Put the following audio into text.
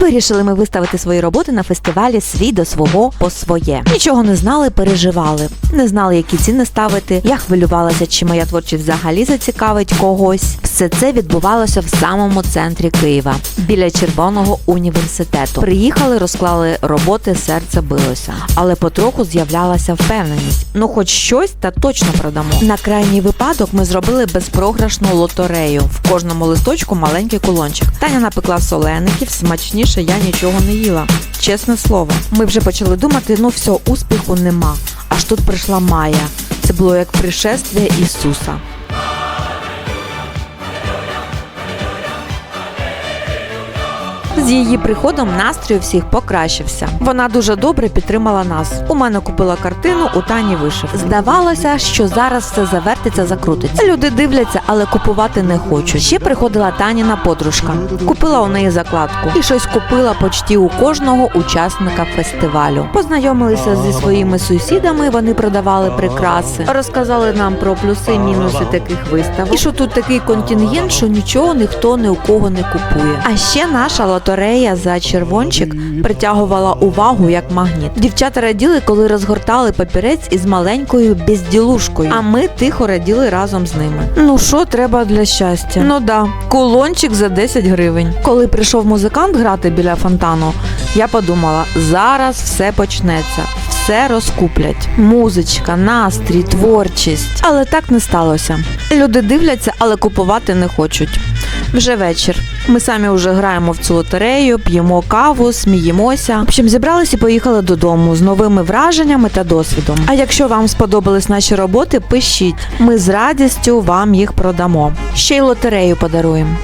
Вирішили ми виставити свої роботи на фестивалі свій до свого по своє. Нічого не знали, переживали. Не знали, які ціни ставити. Я хвилювалася, чи моя творчість взагалі зацікавить когось. Все це відбувалося в самому центрі Києва, біля Червоного університету. Приїхали, розклали роботи, серце билося, але потроху з'являлася впевненість. Ну, хоч щось та точно продамо. На крайній випадок ми зробили безпрограшну лотерею. В кожному листочку маленький кулончик. Таня напекла солеників, смачніше я нічого не їла. Чесне слово. Ми вже почали думати, ну все, успіху нема. Аж тут прийшла Майя. Це було як пришествие Ісуса. З її приходом настрій всіх покращився. Вона дуже добре підтримала нас. У мене купила картину, у Тані вишив. Здавалося, що зараз все завертиться, закрутиться. Люди дивляться, але купувати не хочуть. Ще приходила Таніна подружка. Купила у неї закладку і щось купила почти у кожного учасника фестивалю. Познайомилися зі своїми сусідами. Вони продавали прикраси, розказали нам про плюси мінуси таких виставок. І що тут такий контингент, що нічого ніхто ні у кого не купує. А ще наша лотерея за червончик притягувала увагу як магніт. Дівчата раділи, коли розгортали папірець із маленькою безділушкою. А ми тихо раділи разом з ними. Ну що треба для щастя? Ну да, кулончик за 10 гривень. Коли прийшов музикант грати біля фонтану, я подумала, зараз все почнеться. Все розкуплять. Музичка, настрій, творчість. Але так не сталося. Люди дивляться, але купувати не хочуть. Вже вечір. Ми самі вже граємо в цю лотерею, п'ємо каву, сміємося. В общем, зібрались і поїхали додому з новими враженнями та досвідом. А якщо вам сподобались наші роботи, пишіть. Ми з радістю вам їх продамо. Ще й лотерею подаруємо.